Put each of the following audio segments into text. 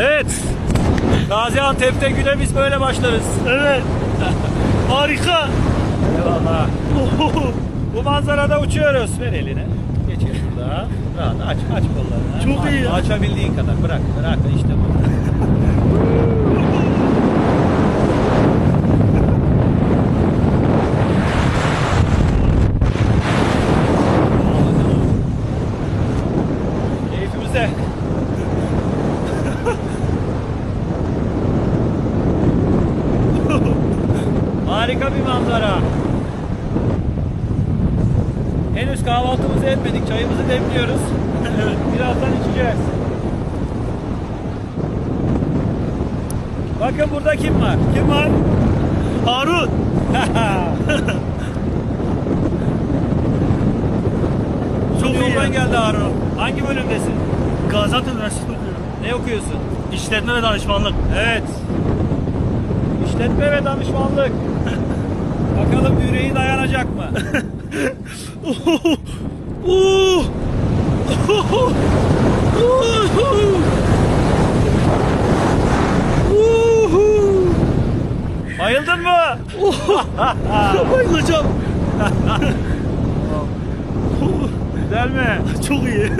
Evet. Gaziantep'te güne biz böyle başlarız. Evet. Harika. Eyvallah. Bu manzarada uçuyoruz. Ver elini. Geçir şurada. Rahat aç aç kollarını. Çok iyi ya. Açabildiğin kadar. Bırak bırak işte bu. Harika bir manzara. Henüz kahvaltımızı etmedik. Çayımızı demliyoruz. Birazdan içeceğiz. Bakın burada kim var? Kim var? Harun. Çok iyi yoldan geldi Harun. Hangi bölümdesin? Gaziantep Üniversitesi'nde okuyorum. Ne okuyorsun? İşletme ve danışmanlık. Evet. İşletme ve danışmanlık. Bakalım yüreği dayanacak mı? Bayıldın mı? Bayılacağım. Güzel mi? Çok iyi.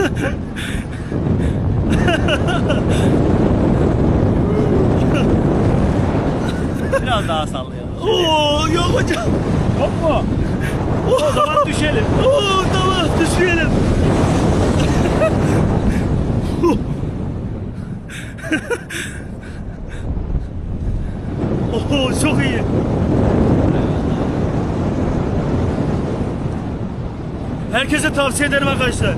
Biraz daha sallayalım. Oo, yok hocam. Yok mu? O zaman düşelim. Oo, tamam düşmeyelim. Oo, çok iyi. Herkese tavsiye ederim arkadaşlar.